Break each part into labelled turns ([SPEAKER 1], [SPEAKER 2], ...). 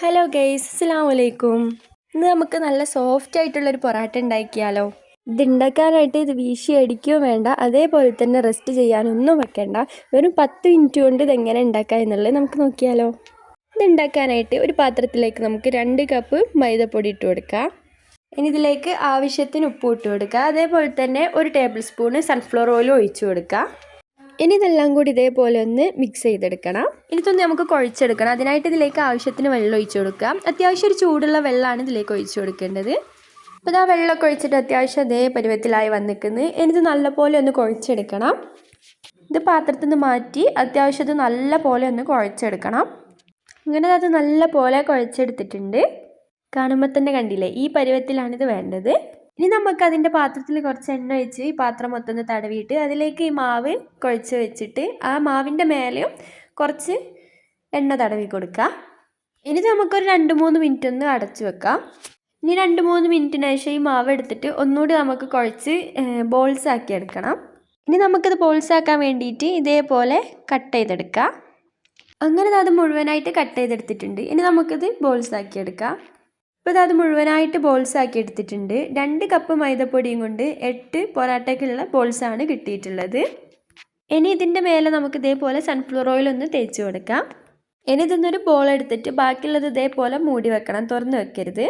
[SPEAKER 1] Hello guys അസ്സാം വലൈക്കും ഇന്ന് നമുക്ക് നല്ല സോഫ്റ്റ് ആയിട്ടുള്ളൊരു പൊറാട്ട ഉണ്ടാക്കിയാലോ. ഇത് ഉണ്ടാക്കാനായിട്ട് ഇത് വീശി അടിക്കുകയോ വേണ്ട. അതേപോലെ തന്നെ റെസ്റ്റ് ചെയ്യാനൊന്നും വെക്കണ്ട. വെറും പത്ത് മിനിറ്റ് കൊണ്ട് ഇതെങ്ങനെ ഉണ്ടാക്കാം എന്നുള്ളത് നമുക്ക് നോക്കിയാലോ. ഇത് ഉണ്ടാക്കാനായിട്ട് ഒരു പാത്രത്തിലേക്ക് നമുക്ക് രണ്ട് കപ്പ് മൈദപ്പൊടി ഇട്ട് കൊടുക്കാം. ഇനി ഇതിലേക്ക് ആവശ്യത്തിന് ഉപ്പ് ഇട്ട് കൊടുക്കുക അതേപോലെ തന്നെ ഒരു ടേബിൾ സ്പൂണ് സൺഫ്ലവർ ഓയിൽ ഒഴിച്ചു കൊടുക്കുക ഇനി ഇതെല്ലാം കൂടി ഇതേപോലെ ഒന്ന് മിക്സ് ചെയ്തെടുക്കണം. ഇനി തൊന്ന് നമുക്ക് കുഴച്ചെടുക്കണം. അതിനായിട്ട് ഇതിലേക്ക് ആവശ്യത്തിന് വെള്ളം ഒഴിച്ചു കൊടുക്കാം അത്യാവശ്യം ഒരു ചൂടുള്ള വെള്ളമാണ് ഇതിലേക്ക് ഒഴിച്ചു കൊടുക്കേണ്ടത്. അപ്പോൾ ഇതാ വെള്ളമൊക്കെ ഒഴിച്ചിട്ട് അത്യാവശ്യം അതേ പരുവത്തിലായി വന്നിക്കുന്നത് ഇനി നല്ലപോലെ ഒന്ന് കുഴച്ചെടുക്കണം. ഇത് പാത്രത്തിൽ നിന്ന് മാറ്റി അത്യാവശ്യം ഇത് നല്ല പോലെ ഒന്ന് കുഴച്ചെടുക്കണം. അങ്ങനെ അത് നല്ല പോലെ കുഴച്ചെടുത്തിട്ടുണ്ട്. കാണുമ്പോൾ തന്നെ കണ്ടില്ലേ? ഈ പരുവത്തിലാണിത് വേണ്ടത്. ഇനി നമുക്ക് അതിന്റെ പാത്രത്തിൽ കുറച്ച് എണ്ണ ഒഴിച്ച് ഈ പാത്രം മൊത്തം ഒന്ന് തടവിയിട്ട് അതിലേക്ക് ഈ മാവ് കുഴച്ച് വെച്ചിട്ട് ആ മാവിന്റെ മേലെയും കുറച്ച് എണ്ണ തടവി കൊടുക്കുക. ഇനി നമുക്കൊരു രണ്ട് മൂന്ന് മിനിറ്റ് ഒന്ന് അടച്ചു വെക്കാം. ഇനി രണ്ട് മൂന്ന് മിനിറ്റിന് ശേഷം ഈ മാവ് എടുത്തിട്ട് ഒന്നുകൂടി നമുക്ക് കുഴച്ച് ബോൾസ് ആക്കി എടുക്കണം. ഇനി നമുക്കിത് ബോൾസ് ആക്കാൻ വേണ്ടിയിട്ട് ഇതേപോലെ കട്ട് ചെയ്തെടുക്കാം. അങ്ങനെ അത് മുഴുവനായിട്ട് കട്ട് ചെയ്തെടുത്തിട്ടുണ്ട്. ഇനി നമുക്കിത് ബോൾസ് ആക്കി എടുക്കാം. ഇപ്പോൾ അത് മുഴുവനായിട്ട് ബോൾസ് ആക്കി എടുത്തിട്ടുണ്ട്. രണ്ട് കപ്പ് മൈദപ്പൊടിയും കൊണ്ട് എട്ട് പൊറാട്ടയ്ക്കുള്ള ബോൾസാണ് കിട്ടിയിട്ടുള്ളത്. ഇനി ഇതിന്റെ മേലെ നമുക്ക് ഇതേപോലെ സൺഫ്ലവർ ഓയിൽ ഒന്ന് തേച്ച് കൊടുക്കാം. ഇനി ഇതൊന്നൊരു ബോൾ എടുത്തിട്ട് ബാക്കിയുള്ളത് ഇതേപോലെ മൂടി വെക്കണം തുറന്ന് വെക്കരുത്.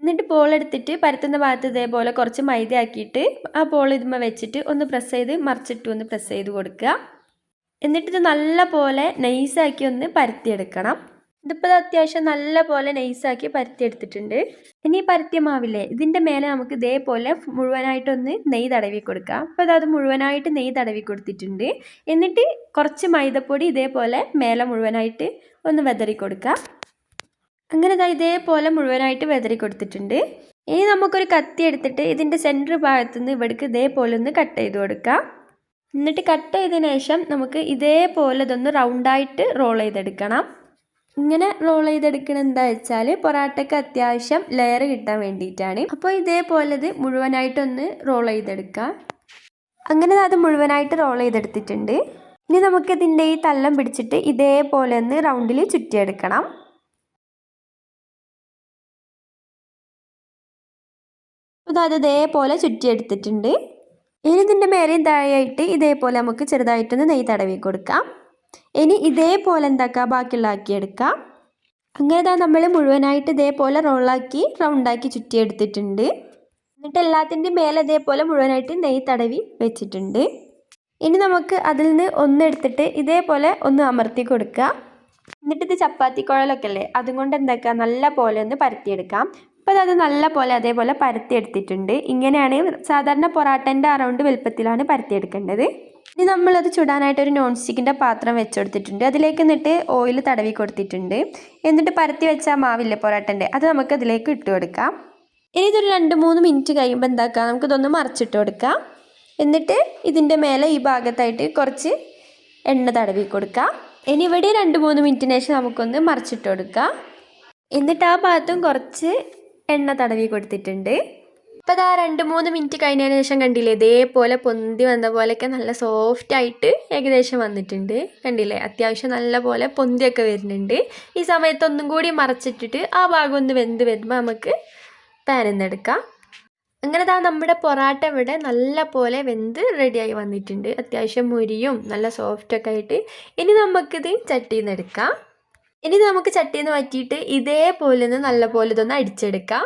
[SPEAKER 1] എന്നിട്ട് ബോൾ എടുത്തിട്ട് പരത്തുന്ന ഭാഗത്ത് ഇതേപോലെ കുറച്ച് മൈദ ആക്കിയിട്ട് ആ ബോൾ ഇതുമ്മ വെച്ചിട്ട് ഒന്ന് പ്രസ് ചെയ്ത് മറിച്ചിട്ട് ഒന്ന് പ്രസ് ചെയ്ത് കൊടുക്കുക. എന്നിട്ട് ഇത് നല്ല പോലെ നൈസാക്കി ഒന്ന് പരത്തിയെടുക്കണം. ഇതിപ്പോൾ അത്യാവശ്യം നല്ല പോലെ നൈസാക്കി പരത്തിയെടുത്തിട്ടുണ്ട് ഇനി പരത്തിയ മാവില്ലേ ഇതിന്റെ മേലെ നമുക്ക് ഇതേപോലെ മുഴുവനായിട്ടൊന്ന് നെയ്യ് തടവി കൊടുക്കാം. അപ്പോൾ അത് മുഴുവനായിട്ട് നെയ്യ് തടവി കൊടുത്തിട്ടുണ്ട്. എന്നിട്ട് കുറച്ച് മൈദപ്പൊടി ഇതേപോലെ മേലെ മുഴുവനായിട്ട് ഒന്ന് വെതറി കൊടുക്കാം. അങ്ങനെ ഇതാ ഇതേപോലെ മുഴുവനായിട്ട് വെതറി കൊടുത്തിട്ടുണ്ട്. ഇനി നമുക്കൊരു കത്തി എടുത്തിട്ട് ഇതിന്റെ സെന്റർ ഭാഗത്തു നിന്ന് ഇവിടേക്ക് ഇതേപോലെ ഒന്ന് കട്ട് ചെയ്ത് കൊടുക്കാം. എന്നിട്ട് കട്ട് ചെയ്തതിന് ശേഷം നമുക്ക് ഇതേപോലെ ഇതൊന്ന് റൗണ്ടായിട്ട് റോൾ ചെയ്തെടുക്കണം. ഇങ്ങനെ റോൾ ചെയ്തെടുക്കണ എന്താ വെച്ചാൽ പൊറാട്ടയ്ക്ക് അത്യാവശ്യം ലെയർ കിട്ടാൻ വേണ്ടിയിട്ടാണ്. അപ്പോൾ ഇതേപോലെ ഇത് മുഴുവനായിട്ടൊന്ന് റോൾ ചെയ്തെടുക്കാം. അങ്ങനെ അത് മുഴുവനായിട്ട് റോൾ ചെയ്തെടുത്തിട്ടുണ്ട്. ഇനി നമുക്കിതിന്റെ ഈ തല്ലം പിടിച്ചിട്ട് ഇതേപോലെ ഒന്ന് റൗണ്ടിൽ ചുറ്റിയെടുക്കണം. അത് ഇതേപോലെ ചുറ്റിയെടുത്തിട്ടുണ്ട്. ഇനി ഇതിന്റെ മേലെയും താഴെയായിട്ട് ഇതേപോലെ നമുക്ക് ചെറുതായിട്ടൊന്ന് നെയ്യ് തടവി കൊടുക്കാം. ഇനി ഇതേപോലെ എന്താക്കുക ബാക്കിയുള്ള ആക്കിയെടുക്കാം അങ്ങനെ നമ്മൾ മുഴുവനായിട്ട് ഇതേപോലെ റോളാക്കി റൗണ്ടാക്കി ചുറ്റിയെടുത്തിട്ടുണ്ട്. എന്നിട്ട് എല്ലാത്തിന്റെയും മേലെ ഇതേപോലെ മുഴുവനായിട്ട് നെയ് തടവി വെച്ചിട്ടുണ്ട്. ഇനി നമുക്ക് അതിൽ നിന്ന് ഒന്നെടുത്തിട്ട് ഇതേപോലെ ഒന്ന് അമർത്തി കൊടുക്കുക എന്നിട്ട് ഇത് ചപ്പാത്തി കുഴലൊക്കെ അല്ലേ? അതുകൊണ്ട് എന്താക്കുക നല്ല പോലെ ഒന്ന് പരത്തിയെടുക്കാം. അപ്പോൾ അത് നല്ല പോലെ അതേപോലെ പരത്തിയെടുത്തിട്ടുണ്ട്. ഇങ്ങനെയാണ് സാധാരണ പൊറാട്ടന്റെ അറൗണ്ട് വലുപ്പത്തിലാണ് പരത്തിയെടുക്കേണ്ടത്. ഇനി നമ്മളത് ചുടാനായിട്ട് ഒരു നോൺ സ്റ്റിക്കിന്റെ പാത്രം വെച്ചെടുത്തിട്ടുണ്ട്. അതിലേക്ക് എന്നിട്ട് ഓയിൽ തടവി കൊടുത്തിട്ടുണ്ട്. എന്നിട്ട് പരത്തി വെച്ച മാവില്ല പൊറാട്ടന്റെ അത് നമുക്ക് അതിലേക്ക് ഇട്ട് കൊടുക്കാം. ഇനി ഇതൊരു രണ്ട് മൂന്ന് മിനിറ്റ് കഴിയുമ്പോൾ എന്താക്കാം? നമുക്കിതൊന്ന് മറിച്ചിട്ട് കൊടുക്കാം. എന്നിട്ട് ഇതിന്റെ മേലെ ഈ ഭാഗത്തായിട്ട് കുറച്ച് എണ്ണ തടവി കൊടുക്കാം. ഇനി ഇവിടെ രണ്ട് മൂന്ന് മിനിറ്റിന് ശേഷം നമുക്കൊന്ന് മറിച്ചിട്ട് കൊടുക്കാം. എന്നിട്ട് ആ ഭാഗത്തും കുറച്ച് എണ്ണ തടവി കൊടുത്തിട്ടുണ്ട്. ഇപ്പോൾ ഇതാ രണ്ട് മൂന്ന് മിനിറ്റ് കഴിഞ്ഞതിന് ശേഷം കണ്ടില്ലേ ഇതേപോലെ പൊന്തി വന്ന പോലെയൊക്കെ നല്ല സോഫ്റ്റ് ആയിട്ട് ഏകദേശം വന്നിട്ടുണ്ട്. കണ്ടില്ലേ അത്യാവശ്യം നല്ല പോലെ പൊന്തിയൊക്കെ വരുന്നുണ്ട്. ഈ സമയത്ത് ഒന്നും കൂടി മറച്ചിട്ടിട്ട് ആ ഭാഗം ഒന്ന് വെന്ത് വരുമ്പോൾ നമുക്ക് പാനിന്നെടുക്കാം അങ്ങനെ താ നമ്മുടെ പൊറാട്ട ഇവിടെ നല്ല പോലെ വെന്ത് റെഡിയായി വന്നിട്ടുണ്ട്. അത്യാവശ്യം മുരിയും നല്ല സോഫ്റ്റൊക്കെ ആയിട്ട്. ഇനി നമുക്കിത് ചട്ടിയിൽ നിന്ന് എടുക്കാം. ഇനി നമുക്ക് ചട്ടിയിൽ നിന്ന് മാറ്റിയിട്ട് ഇതേപോലെ ഒന്ന് നല്ല പോലെ ഇതൊന്ന് അടിച്ചെടുക്കാം.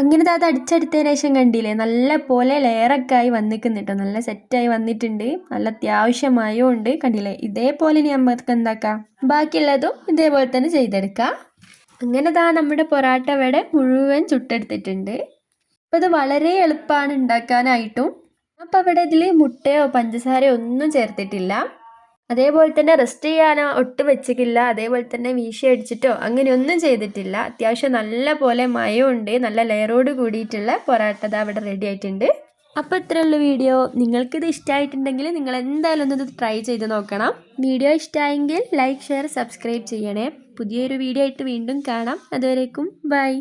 [SPEAKER 1] അങ്ങനെ അത് അടിച്ചെടുത്തതിന് ശേഷം കണ്ടില്ലേ നല്ല പോലെ ലെയറൊക്കെ ആയി വന്നിക്കുന്നുണ്ട് നല്ല സെറ്റായി വന്നിട്ടുണ്ട്. നല്ല അത്യാവശ്യമായും ഉണ്ട്. കണ്ടില്ലേ? ഇതേപോലെ ഇനി നമുക്ക് എന്താക്കാം? ബാക്കിയുള്ളതും ഇതേപോലെ തന്നെ ചെയ്തെടുക്കാം. അങ്ങനെ താ നമ്മുടെ പൊറാട്ട ഇവിടെ മുഴുവൻ ചുട്ടെടുത്തിട്ടുണ്ട്. അപ്പോൾ ഇത് വളരെ എളുപ്പമാണ് ഉണ്ടാക്കാനായിട്ടും. അപ്പോൾ അവിടെ ഇതിൽ മുട്ടയോ പഞ്ചസാരയോ ഒന്നും ചേർത്തിട്ടില്ല. അതേപോലെ തന്നെ റെസ്റ്റ് ചെയ്യാനോ ഒട്ടും വെച്ചിട്ടില്ല. അതേപോലെ തന്നെ വീശി അടിച്ചിട്ടോ അങ്ങനെയൊന്നും ചെയ്തിട്ടില്ല. അത്യാവശ്യം നല്ല പോലെ മയമുണ്ട് നല്ല ലെയറോട് കൂടിയിട്ടുള്ള പൊറാട്ട അവിടെ റെഡി ആയിട്ടുണ്ട്. അപ്പോൾ ഇത്രയുള്ള വീഡിയോ നിങ്ങൾക്കിത് ഇഷ്ടമായിട്ടുണ്ടെങ്കിൽ നിങ്ങൾ എന്തായാലും ഒന്ന് ട്രൈ ചെയ്ത് നോക്കണം. വീഡിയോ ഇഷ്ടമായെങ്കിൽ ലൈക്ക് ഷെയർ സബ്സ്ക്രൈബ് ചെയ്യണേ. പുതിയൊരു വീഡിയോ ആയിട്ട് വീണ്ടും കാണാം. അതുവരേക്കും ബൈ